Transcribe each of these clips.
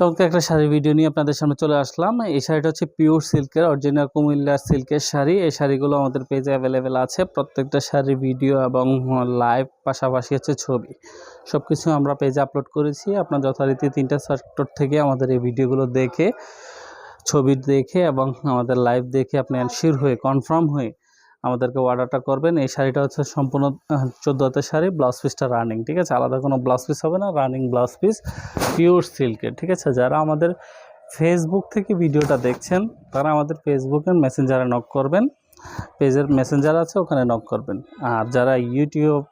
চমৎকার একটা শাড়ির ভিডিও নিয়ে আপনাদের সামনে চলে আসলাম। এই শাড়িটা হচ্ছে পিওর সিল্কের অরিজিনাল কুমিল্লার সিল্কের শাড়ি। এই শাড়িগুলো আমাদের পেজে অ্যাভেলেবেল আছে। প্রত্যেকটা শাড়ির ভিডিও এবং লাইভ পাশাপাশি হচ্ছে ছবি। সব কিছু আমরা পেজে আপলোড করেছি। আপনার যথারীতি তিনটা সেক্টর থেকে আমাদের এই ভিডিওগুলো দেখে, ছবি দেখে এবং আমাদের লাইভ দেখে আপনি অ্যানশিওর হয়ে কনফার্ম হয়ে আমাদেরকে অর্ডারটা করবেন। এই শাড়িটা হচ্ছে সম্পূর্ণ চোদ্দ হাতের শাড়ি ব্লাউজ পিসটা রানিং ঠিক আছে? আলাদা কোনো ব্লাউজ পিস হবে না রানিং ব্লাউজ পিস পিওর সিল্কের ঠিক আছে? যারা আমাদের ফেসবুক থেকে ভিডিওটা দেখছেন, তারা আমাদের ফেসবুকের মেসেঞ্জারে নক করবেন। পেজের মেসেঞ্জার আছে, ওখানে নক করবেন। আর যারা ইউটিউব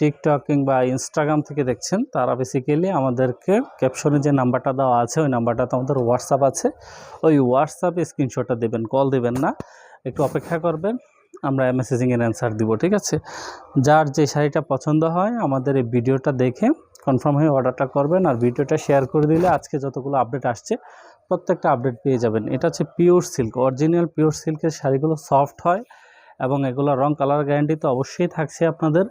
টিকটক কিংবা ইনস্টাগ্রাম থেকে দেখছেন, তারা বেসিক্যালি আমাদেরকে ক্যাপশনে যে নাম্বারটা দেওয়া আছে, ওই নাম্বারটাতে আমাদের হোয়াটসঅ্যাপ আছে। ওই হোয়াটসঅ্যাপে স্ক্রিনশটটা দেবেন কল দেবেন না। একটু অপেক্ষা করবেন। আমরা মেসেজিংয়ের অ্যান্সার দিব, ঠিক আছে? যার যে শাড়িটা পছন্দ হয়, আমাদের এই ভিডিওটা দেখে কনফার্ম হয়ে অর্ডারটা করবেন আর ভিডিওটা শেয়ার করে দিলে আজকে যতগুলো আপডেট আসছে, প্রত্যেকটা আপডেট পেয়ে যাবেন। এটা হচ্ছে পিওর সিল্ক অরিজিনাল পিওর সিল্কের শাড়িগুলো সফট হয়। এবং এগুলো রং কালার গ্যারান্টি তো অবশ্যই থাকছে আপনাদের।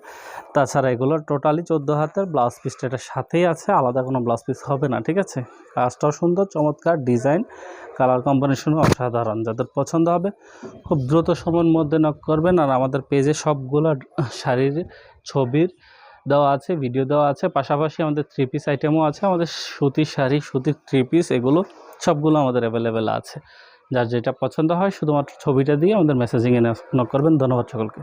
তাছাড়া এগুলো টোটালি চোদ্দ হাতের ব্লাউজ পিসটা এটার সাথেই আছে, আলাদা কোনো ব্লাউজ পিস হবে না, ঠিক আছে? কাজটাও সুন্দর, চমৎকার ডিজাইন কালার কম্বিনেশনও অসাধারণ। যাদের পছন্দ হবে, খুব দ্রুত সময়ের মধ্যে নক করবেন। আর আমাদের পেজে সবগুলো শাড়ির ছবির দেওয়া আছে ভিডিও দেওয়া আছে। পাশাপাশি আমাদের থ্রি পিস আইটেমও আছে। আমাদের সুতির শাড়ি, সুতির থ্রি পিস এগুলো সবগুলো আমাদের অ্যাভেলেবেল আছে। যার যেটা পছন্দ হয় শুধুমাত্র ছবিটা দিয়ে আমাদের মেসেজিংয়ে নক করবেন। ধন্যবাদ সকলকে।